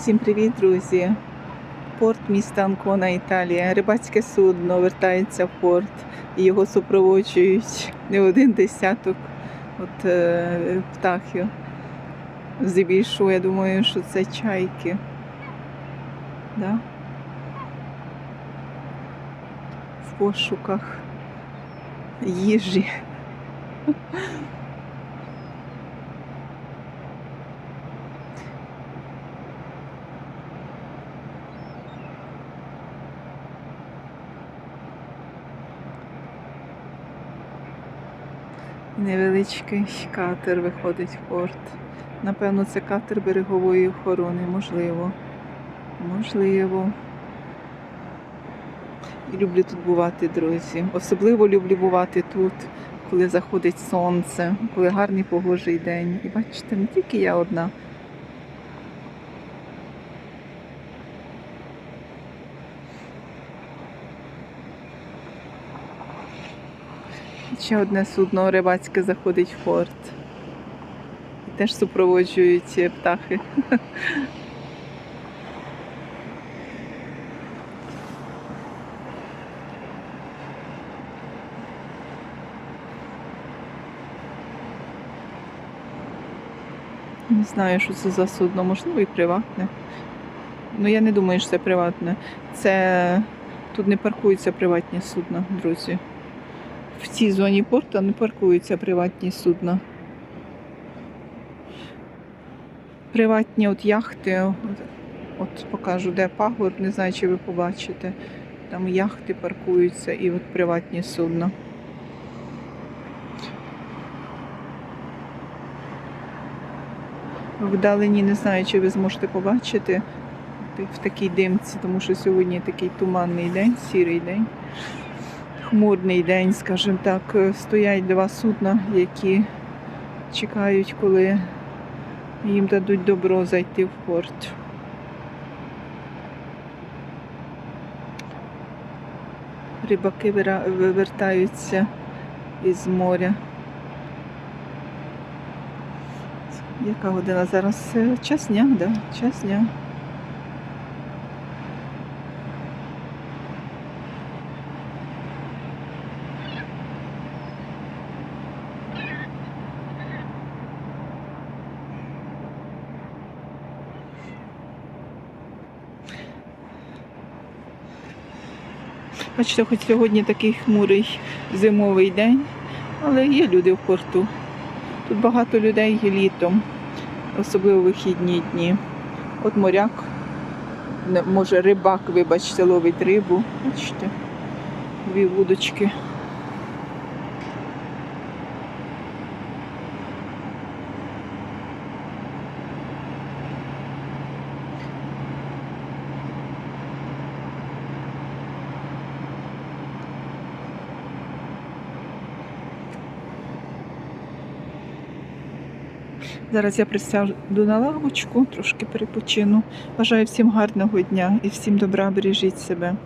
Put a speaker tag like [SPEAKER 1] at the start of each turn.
[SPEAKER 1] Всім привіт, друзі! Порт міста Анкона, Італія. Рибацьке судно вертається в порт і його супроводжують не один десяток от, е, птахів. Здебільшого, я думаю, що це чайки. Да? В пошуках їжі. Невеличкий катер виходить в порт. Напевно, це катер берегової охорони, можливо. Можливо. І люблю тут бувати, друзі. Особливо люблю бувати тут, коли заходить сонце, коли гарний погожий день. І бачите, не тільки я одна. Ще одне судно рибацьке заходить в порт. І теж супроводжують е, птахи. Не знаю, що це за судно, можливо, і приватне. Ну я не думаю, що це приватне. Це тут не паркуються приватні судна, друзі. В цій зоні порту не паркуються приватні судна. Приватні от яхти, от, от покажу, де пагорб, не знаю, чи ви побачите. Там яхти паркуються і от приватні судна. Вдалині не знаю, чи ви зможете побачити в такій димці, тому що сьогодні такий туманний день, сірий день хмурний день, скажімо так, Е, стоять два судна, які чекають, коли їм дадуть добро зайти в порт. Рибаки вивертаються із моря. Яка година зараз? Е, Час дня, да? Час дня. Бачите, хоч сьогодні такий хмурий зимовий день, але є люди в порту. Тут багато людей є літом, особливо вихідні дні. От моряк, може рибак, вибачте, ловить рибу. Бачите, дві вудочки. Зараз я присяду на лавочку, трошки перепочину. Бажаю всім гарного дня і всім добра, бережіть себе.